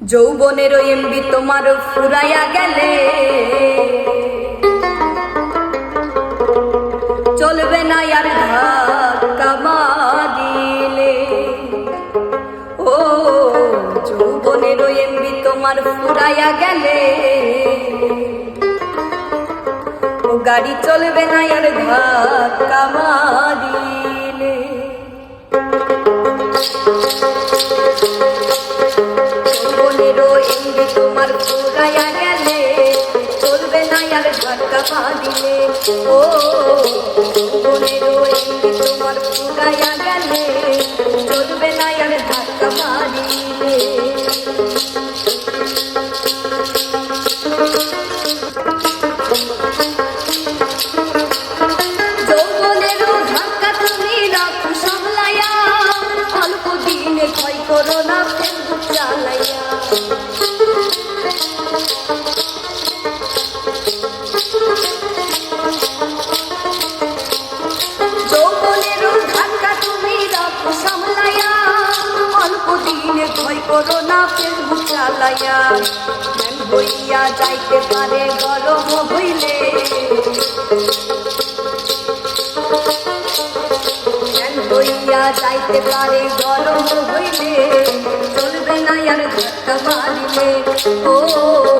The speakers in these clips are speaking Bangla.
যৌবনের এমবি তোমার ফুরাইয়া গেলে। চলবে না আর ধাক্কা মারিলে ও যৌবনের এমবি তোমার ফুরাইয়া গেলে। ও, গাড়ি চলবে না আর ধাক্কা মারিলে যৌবনেরও এমবি তোমার ফুরাইয়া গেলে চলবে না আর ধাক্কা মারিলে ও যৌবনেরও এমবি তোমার ফুরাইয়া গেলে চলবে না আর ঝটকা মারিলে যৌবনেরও করো না ফেসবুক চালাইয়া। ধ্যান হইয়া যাইতে পারে, গরম হইলে। জ্ঞান হইয়া যাইতে পারে, গরম হইলে। চলবে না আর ধাক্কা মারিলে। ও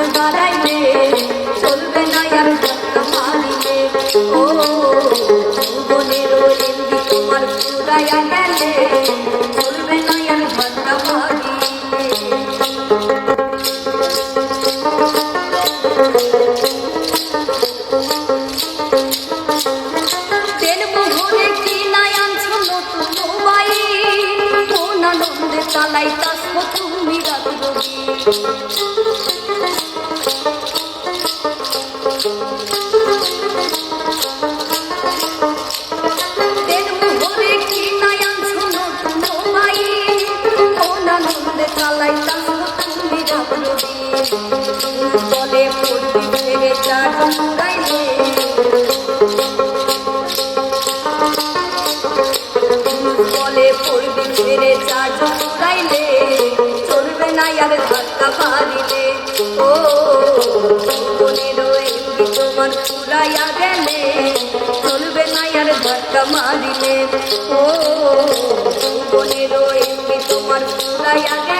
হাত বাড়াইলে চলবে না আর ধাক্কা মারিলে ও জীবনের এমনি তোমার ফুরাইয়া গেলে চলবে না আর ধাক্কা মারিলে তেল মোহরে কি নাই আনছো নতুন মোবাইল কোন আনন্দে চালাইতাস তুমি রাত্রি তেল বলে পড়বি ছেড়ে ধাক্কা মারিলে। ও মনের এমনি তোমার ফুরাইয়া গেলে চলবে না আর ধাক্কা মারিলে। ও মনের এমনি তোমার ফুরাইয়া গেলে